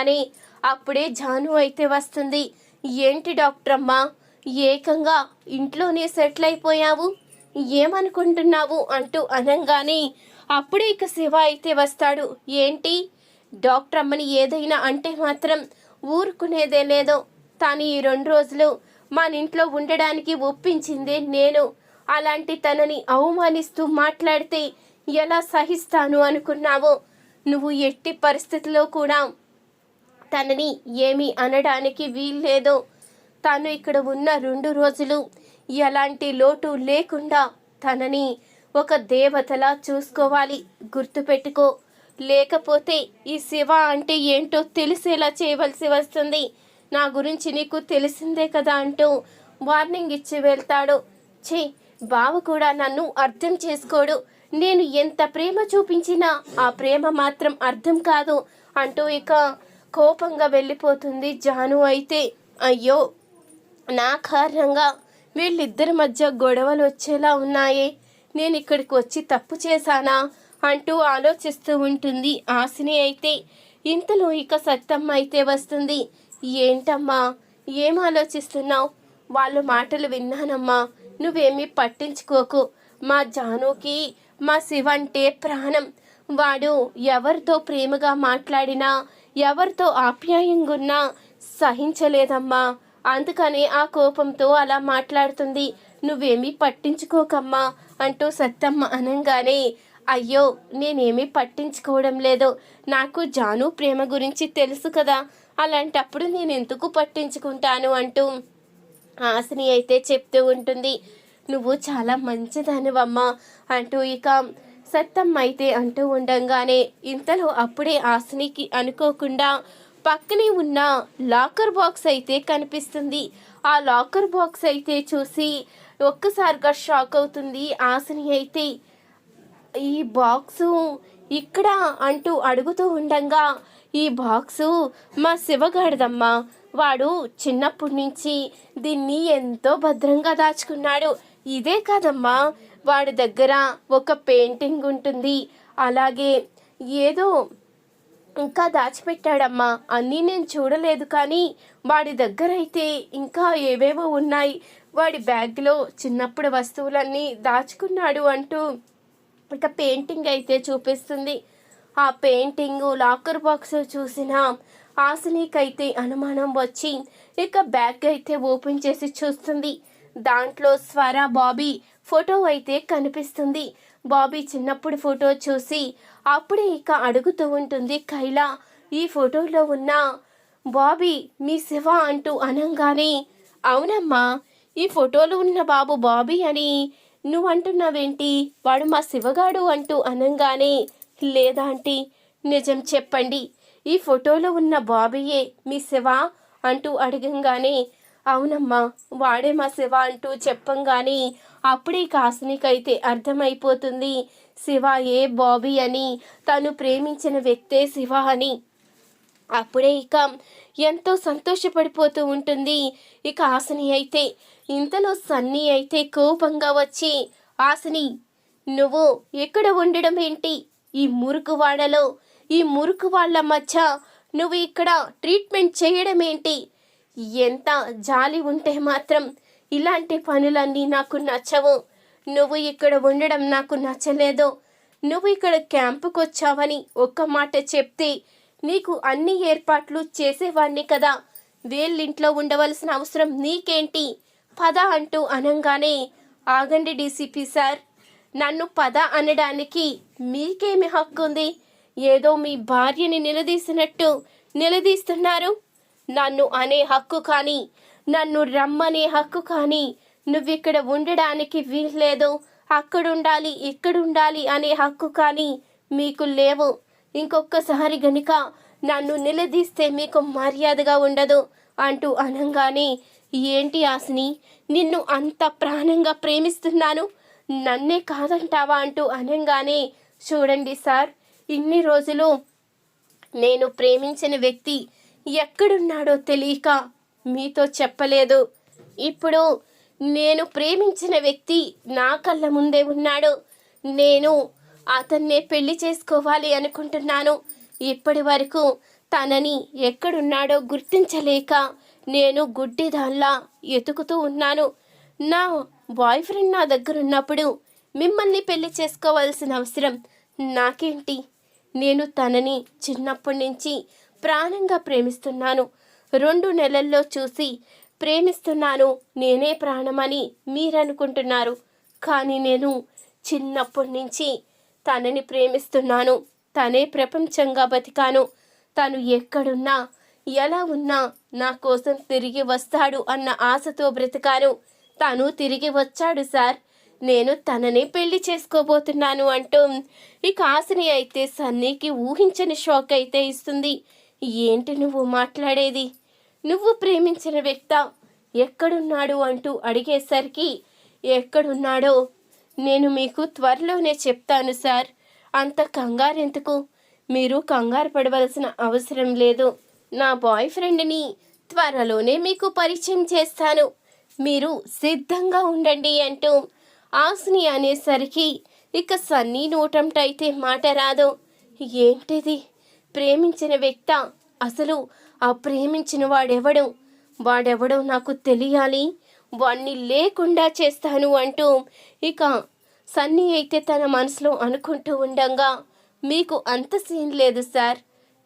అని అప్పుడే జాను అయితే వస్తుంది. ఏంటి డాక్టర్ అమ్మా ఏకంగా ఇంట్లోనే సెటిల్ అయిపోయావు? ఏమనుకుంటున్నావు అంటూ అనంగానే అప్పుడే ఇక శివ అయితే వస్తాడు. ఏంటి? డాక్టర్ అమ్మని ఏదైనా అంటే మాత్రం ఊరుకునేదే లేదో. తను ఈ రెండు రోజులు మన ఇంట్లో ఉండడానికి ఒప్పించిందే నేను. అలాంటి తనని అవమానిస్తూ మాట్లాడితే ఎలా సహిస్తాను అనుకున్నావో? నువ్వు ఎట్టి పరిస్థితిలో కూడా తనని ఏమీ అనడానికి వీల్లేదు. తను ఇక్కడ ఉన్న రెండు రోజులు ఎలాంటి లోటు లేకుండా తనని ఒక దేవతలా చూసుకోవాలి. గుర్తుపెట్టుకో. లేకపోతే ఈ శివ అంటే ఏంటో తెలిసేలా చేయవలసి వస్తుంది. నా గురించి నీకు తెలిసిందే కదా అంటూ వార్నింగ్ ఇచ్చి వెళ్తాడు. ఛీ బావ కూడా నన్ను అర్థం చేసుకోడు. నేను ఎంత ప్రేమ చూపించినా ఆ ప్రేమ మాత్రం అర్థం కాదు అంటూ ఇక కోపంగా వెళ్ళిపోతుంది జాను అయితే. అయ్యో నా కారణంగా వీళ్ళిద్దరి మధ్య గొడవలు వచ్చేలా ఉన్నాయే. నేను ఇక్కడికి వచ్చి తప్పు చేశానా? అంటూ ఆలోచిస్తూ ఉంటుంది ఆశని అయితే. ఇంతలో ఇక సత్తమ్మ అయితే వస్తుంది. ఏంటమ్మా ఏం ఆలోచిస్తున్నావు? వాళ్ళ మాటలు విన్నానమ్మా. నువ్వేమీ పట్టించుకోకు. మా జానుకి మా శివంటే ప్రాణం. వాడు ఎవరితో ప్రేమగా మాట్లాడినా ఎవరితో ఆప్యాయంగా ఉన్నా సహించలేదమ్మా. అందుకని ఆ కోపంతో అలా మాట్లాడుతుంది. నువ్వేమీ పట్టించుకోకమ్మా అంటూ సత్తమ్మ అనంగానే అయ్యో నేనేమీ పట్టించుకోవడం లేదు. నాకు జాను ప్రేమ గురించి తెలుసు కదా. అలాంటప్పుడు నేను ఎందుకు పట్టించుకుంటాను అంటూ ఆశని అయితే చెప్తూ ఉంటుంది. నువ్వు చాలా మంచిదానివమ్మా అంటూ ఇక సత్తమ్మ అయితే అంటూ ఉండంగానే ఇంతలో అప్పుడే ఆశనికి అనుకోకుండా పక్కనే ఉన్న లాకర్ బాక్స్ అయితే కనిపిస్తుంది. ఆ లాకర్ బాక్స్ అయితే చూసి ఒక్కసారిగా షాక్ అవుతుంది. ఆశని అయితే ఈ బాక్సు ఇక్కడ అంటూ అడుగుతూ ఉండంగా ఈ బాక్సు మా శివగాడిదమ్మా. వాడు చిన్నప్పటి నుంచి దీన్ని ఎంతో భద్రంగా దాచుకున్నాడు. ఇదే కాదమ్మా. వాడి దగ్గర ఒక పెయింటింగ్ ఉంటుంది. అలాగే ఏదో ఇంకా దాచిపెట్టాడమ్మా. అన్నీ నేను చూడలేదు కానీ వాడి దగ్గర అయితే ఇంకా ఏవేవో ఉన్నాయి. వాడి బ్యాగ్లో చిన్నప్పుడు వస్తువులన్నీ దాచుకున్నాడు అంటూ ఇక పెయింటింగ్ అయితే చూపిస్తుంది. ఆ పెయింటింగ్ లాకర్ బాక్స్ చూసిన ఆసనీకైతే అనుమానం వచ్చి ఇక బ్యాగ్ అయితే ఓపెన్ చేసి చూస్తుంది. దాంట్లో స్వర బాబీ ఫోటో అయితే కనిపిస్తుంది. బాబీ చిన్నప్పుడు ఫోటో చూసి అప్పుడే ఇక అడుగుతూ ఉంటుంది కైలా ఈ ఫోటోలో ఉన్న బాబీ మీ శివ అంటూ అనంగానే అవునమ్మా ఈ ఫోటోలో ఉన్న బాబు బాబీ అని నువ్వు అంటున్నావేంటి? వాడు మా శివగాడు అంటూ అనంగానే లేదా ఆంటీ నిజం చెప్పండి ఈ ఫోటోలో ఉన్న బాబీయే మీ శివ? అంటూ అడగంగానే అవునమ్మా వాడే మా శివ అంటూ చెప్పంగానే అప్పుడే కాసునికైతే అర్థమైపోతుంది. శివ ఏ బాబీ అని తను ప్రేమించిన వ్యక్తే శివ అని. అప్పుడే ఇక ఎంతో సంతోషపడిపోతూ ఉంటుంది. ఇక ఆసని అయితే ఇంతలో సన్నీ అయితే కోపంగా వచ్చి ఆసని నువ్వు ఎక్కడ ఉండడం ఏంటి? ఈ మురుకు వాడలో ఈ మురుకు వాళ్ళ మధ్య నువ్వు ఇక్కడ ట్రీట్మెంట్ చేయడం ఏంటి? ఎంత జాలి ఉంటే మాత్రం ఇలాంటి పనులన్నీ నాకు నచ్చవు. నువ్వు ఇక్కడ ఉండడం నాకు నచ్చలేదు. నువ్వు ఇక్కడ క్యాంపుకు వచ్చావని ఒక్క మాట చెప్తే నీకు అన్ని ఏర్పాట్లు చేసేవాడిని కదా. వీళ్ళింట్లో ఉండవలసిన అవసరం నీకేంటి? పద అంటూ అనంగానే ఆగండి డీసీపీ సార్. నన్ను పద అనడానికి మీకేమి హక్కు ఉంది ఏదో మీ భార్యని నిలదీసినట్టు నిలదీస్తున్నారు. నన్ను అనే హక్కు కానీ నన్ను రమ్మనే హక్కు కానీ నువ్విక్కడ ఉండడానికి వీల్లేదు. అక్కడుండాలి ఇక్కడుండాలి అనే హక్కు కానీ మీకు లేవు. ఇంకొకసారి గనుక నన్ను నిలదీస్తే మీకు మర్యాదగా ఉండదు అంటూ అనంగానే ఏంటి ఆశని నిన్ను అంత ప్రాణంగా ప్రేమిస్తున్నాను? నన్నే కాదంటావా? అంటూ అనంగానే చూడండి సార్ ఇన్ని రోజులు నేను ప్రేమించిన వ్యక్తి ఎక్కడున్నాడో తెలియక మీతో చెప్పలేదు. ఇప్పుడు నేను ప్రేమించిన వ్యక్తి నా కళ్ళ ముందే ఉన్నాడు. నేను అతన్నే పెళ్ళి చేసుకోవాలి అనుకుంటున్నాను. ఇప్పటి వరకు తనని ఎక్కడున్నాడో గుర్తించలేక నేను గుడ్డిదాన్లా ఎతుకుతూ ఉన్నాను. నా బాయ్ ఫ్రెండ్ నా దగ్గర ఉన్నప్పుడు మిమ్మల్ని పెళ్ళి చేసుకోవాల్సిన అవసరం నాకేంటి? నేను తనని చిన్నప్పటి నుంచి ప్రాణంగా ప్రేమిస్తున్నాను. రెండు నెలల్లో చూసి ప్రేమిస్తున్నాను. నేనే ప్రాణమని మీరనుకుంటున్నారు. కానీ నేను చిన్నప్పటి నుంచి తనని ప్రేమిస్తున్నాను. తనే ప్రపంచంగా బతికాను. తను ఎక్కడున్నా ఎలా ఉన్నా నా కోసం తిరిగి వస్తాడు అన్న ఆశతో బ్రతికాను. తను తిరిగి వచ్చాడు సార్. నేను తననే పెళ్ళి చేసుకోబోతున్నాను అంటూ ఇక ఆశని అయితే సన్నీకి ఊహించని షాక్ అయితే ఇస్తుంది. ఏంటి నువ్వు మాట్లాడేది? నువ్వు ప్రేమించిన వ్యక్త ఎక్కడున్నాడు అంటూ అడిగేసరికి ఎక్కడున్నాడో? నేను మీకు త్వరలోనే చెప్తాను సార్. అంత కంగారెందుకు? మీరు కంగారు పడవలసిన అవసరం లేదు. నా బాయ్ ఫ్రెండ్ని త్వరలోనే మీకు పరిచయం చేస్తాను. మీరు సిద్ధంగా ఉండండి అంటూ ఆస్ని అనేసరికి ఇక సన్నీ నోటంటైతే మాట రాదు. ఏంటిది? ప్రేమించిన వ్యక్త అసలు ఆ ప్రేమించిన వాడెవడు? వాడెవడో నాకు తెలియాలి. వాణ్ణి లేకుండా చేస్తాను అంటూ ఇక సన్నీ అయితే తన మనసులో అనుకుంటూ ఉండంగా మీకు అంత సీన్ లేదు సార్.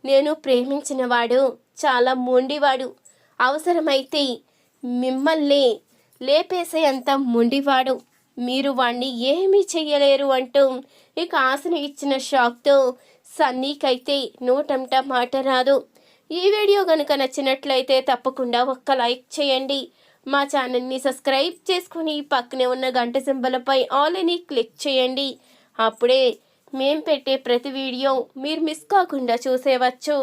నేను ప్రేమించిన వాడు చాలా మొండివాడు. అవసరమైతే మిమ్మల్ని లేపేసే అంత మొండివాడు. మీరు వాణ్ణి ఏమీ చెయ్యలేరు అంటూ ఇక ఆశను ఇచ్చిన షాక్తో సన్నీకైతే నోటంట మాట రాదు. ఈ వీడియో కనుక నచ్చినట్లయితే తప్పకుండా ఒక్క లైక్ చేయండి. మా ఛానల్ని సబ్స్క్రైబ్ చేసుకుని పక్కనే ఉన్న గంట సింబలపై ఆల్ అని క్లిక్ చేయండి. అప్పుడే మేం పెట్టే ప్రతి వీడియో మీరు మిస్ కాకుండా చూసేవచ్చు.